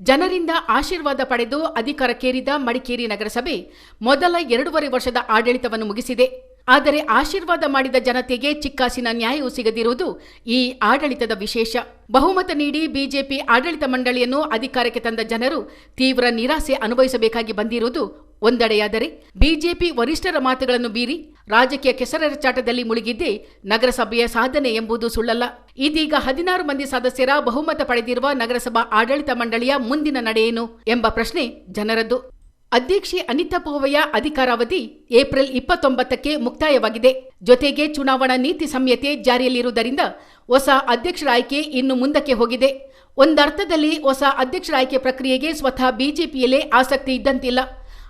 ಜನರಿಂದ ಆಶೀರ್ವಾದ ಪಡೆದು ಅಧಿಕಾರಕ್ಕೇರಿದ ಮಡಿಕೇರಿ ನಗರಸಭೆ ಮೊದಲ ಎರಡೂವರೆ ವರ್ಷದ ಆಡಳಿತವನ್ನು ಮುಗಿಸಿದೆ. ಆದರೆ ಆಶೀರ್ವಾದ ಮಾಡಿದ ಜನತೆಗೆ ಚಿಕ್ಕಾಸಿನ ನ್ಯಾಯವು ಸಿಗದಿರುವುದು ಈ ಆಡಳಿತದ ವಿಶೇಷ. ಬಹುಮತ ನೀಡಿ ಬಿಜೆಪಿ ಆಡಳಿತ ಮಂಡಳಿಯನ್ನು ಅಧಿಕಾರಕ್ಕೆ ತಂದ ಜನರು ತೀವ್ರ ನಿರಾಸೆ ಅನುಭವಿಸಬೇಕಾಗಿ ಬಂದಿರುವುದು ಒಂದೆಡೆಯಾದರೆ ಬಿಜೆಪಿ ವರಿಷ್ಠರ ಮಾತುಗಳನ್ನು ಬೀರಿ ರಾಜಕೀಯ ಕೆಸರೆರಚಾಟದಲ್ಲಿ ಮುಳುಗಿದ್ದೇ ನಗರಸಭೆಯ ಸಾಧನೆ ಎಂಬುದು ಸುಳ್ಳಲ್ಲ. ಇದೀಗ ಹದಿನಾರು ಮಂದಿ ಸದಸ್ಯರ ಬಹುಮತ ಪಡೆದಿರುವ ನಗರಸಭಾ ಆಡಳಿತ ಮಂಡಳಿಯ ಮುಂದಿನ ನಡೆಯೇನು ಎಂಬ ಪ್ರಶ್ನೆ ಜನರದ್ದು. ಅಧ್ಯಕ್ಷೆ ಅನಿತಾ ಪೋವಯ್ಯ ಅಧಿಕಾರಾವಧಿ ಏಪ್ರಿಲ್ ಇಪ್ಪತ್ತೊಂಬತ್ತಕ್ಕೆ ಮುಕ್ತಾಯವಾಗಿದೆ. ಜೊತೆಗೆ ಚುನಾವಣಾ ನೀತಿ ಸಂಹಿತೆ ಜಾರಿಯಲ್ಲಿರುವುದರಿಂದ ಹೊಸ ಅಧ್ಯಕ್ಷರ ಆಯ್ಕೆ ಇನ್ನು ಮುಂದಕ್ಕೆ ಹೋಗಿದೆ. ಒಂದರ್ಥದಲ್ಲಿ ಹೊಸ ಅಧ್ಯಕ್ಷರ ಆಯ್ಕೆ ಪ್ರಕ್ರಿಯೆಗೆ ಸ್ವತಃ ಬಿಜೆಪಿಯಲ್ಲೇ ಆಸಕ್ತಿ ಇದ್ದಂತಿಲ್ಲ.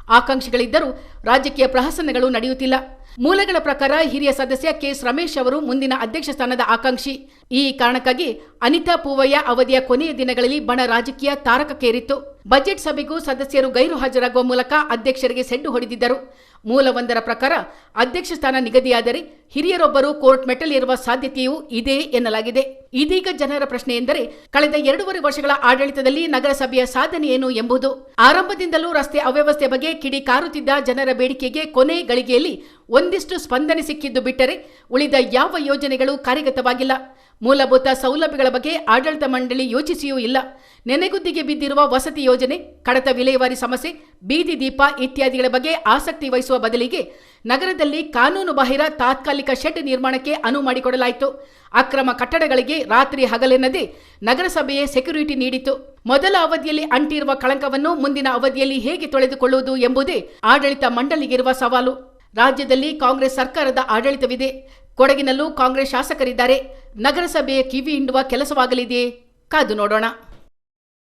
ಆಕಾಂಕ್ಷಿಗಳಿದ್ದರೂ ರಾಜಕೀಯ ಪ್ರಹಸನಗಳು ನಡೆಯುತ್ತಿಲ್ಲ. ಮೂಲಗಳ ಪ್ರಕಾರ ಹಿರಿಯ ಸದಸ್ಯ ಕೆಎಸ್ ರಮೇಶ್ ಅವರು ಮುಂದಿನ ಅಧ್ಯಕ್ಷ ಸ್ಥಾನದ ಆಕಾಂಕ್ಷಿ. ಈ ಕಾರಣಕ್ಕಾಗಿ ಅನಿತಾ ಪೂವಯ್ಯ ಅವಧಿಯ ಕೊನೆಯ ದಿನಗಳಲ್ಲಿ ಬಣ ರಾಜಕೀಯ ತಾರಕಕ್ಕೇರಿತ್ತು. ಬಜೆಟ್ ಸಭೆಗೂ ಸದಸ್ಯರು ಗೈರು ಹಾಜರಾಗುವ ಮೂಲಕ ಅಧ್ಯಕ್ಷರಿಗೆ ಸೆಡ್ಡು ಹೊಡೆದಿದ್ದರು. ಮೂಲವೊಂದರ ಪ್ರಕಾರ ಅಧ್ಯಕ್ಷ ಸ್ಥಾನ ನಿಗದಿಯಾದರೆ ಹಿರಿಯರೊಬ್ಬರು ಕೋರ್ಟ್ ಮೆಟ್ಟಲೇರುವ ಸಾಧ್ಯತೆಯೂ ಇದೆ ಎನ್ನಲಾಗಿದೆ. ಇದೀಗ ಜನರ ಪ್ರಶ್ನೆ ಎಂದರೆ ಕಳೆದ ಎರಡೂವರೆ ವರ್ಷಗಳ ಆಡಳಿತದಲ್ಲಿ ನಗರಸಭೆಯ ಸಾಧನೆ ಏನು ಎಂಬುದು. ಆರಂಭದಿಂದಲೂ ರಸ್ತೆ ಅವ್ಯವಸ್ಥೆ ಬಗ್ಗೆ ಕಿಡಿ ಕಾರುತ್ತಿದ್ದ ಜನರ ಬೇಡಿಕೆಗೆ ಕೊನೆ ಗಳಿಗೆಯಲ್ಲಿ ಒಂದಿಷ್ಟು ಸ್ಪಂದನೆ ಸಿಕ್ಕಿದ್ದು ಬಿಟ್ಟರೆ ಉಳಿದ ಯಾವ ಯೋಜನೆಗಳು ಕಾರ್ಯಗತವಾಗಿಲ್ಲ. ಮೂಲಭೂತ ಸೌಲಭ್ಯಗಳ ಬಗ್ಗೆ ಆಡಳಿತ ಮಂಡಳಿ ಯೋಚಿಸಿಯೂ ಇಲ್ಲ. ನೆನೆಗುದ್ದಿಗೆ ಬಿದ್ದಿರುವ ವಸತಿ ಯೋಜನೆ, ಕಡತ ವಿಲೇವಾರಿ ಸಮಸ್ಯೆ, ಬೀದಿ ದೀಪ ಇತ್ಯಾದಿಗಳ ಬಗ್ಗೆ ಆಸಕ್ತಿ ವಹಿಸುವ ಬದಲಿಗೆ ನಗರದಲ್ಲಿ ಕಾನೂನು ಬಾಹಿರ ತಾತ್ಕಾಲಿಕ ಶೆಡ್ ನಿರ್ಮಾಣಕ್ಕೆ ಅನುವು ಮಾಡಿಕೊಡಲಾಯಿತು. ಅಕ್ರಮ ಕಟ್ಟಡಗಳಿಗೆ ರಾತ್ರಿ ಹಗಲೆನ್ನದೇ ನಗರಸಭೆಯೇ ಸೆಕ್ಯೂರಿಟಿ ನೀಡಿತು ಮೊದಲ ಅವಧಿಯಲ್ಲಿ ಅಂಟಿರುವ ಕಳಂಕವನ್ನು ಮುಂದಿನ ಅವಧಿಯಲ್ಲಿ ಹೇಗೆ ತೊಳೆದುಕೊಳ್ಳುವುದು ಎಂಬುದೇ ಆಡಳಿತ ಮಂಡಳಿಗಿರುವ ಸವಾಲು. ರಾಜ್ಯದಲ್ಲಿ ಕಾಂಗ್ರೆಸ್ ಸರ್ಕಾರದ ಆಡಳಿತವಿದೆ. ಕೊಡಗಿನಲ್ಲೂ ಕಾಂಗ್ರೆಸ್ ಶಾಸಕರಿದ್ದಾರೆ. ನಗರಸಭೆಯ ಕಿವಿ ಹಿಂಡುವ ಕೆಲಸವಾಗಲಿದೆಯೇ? ಕಾದು ನೋಡೋಣ.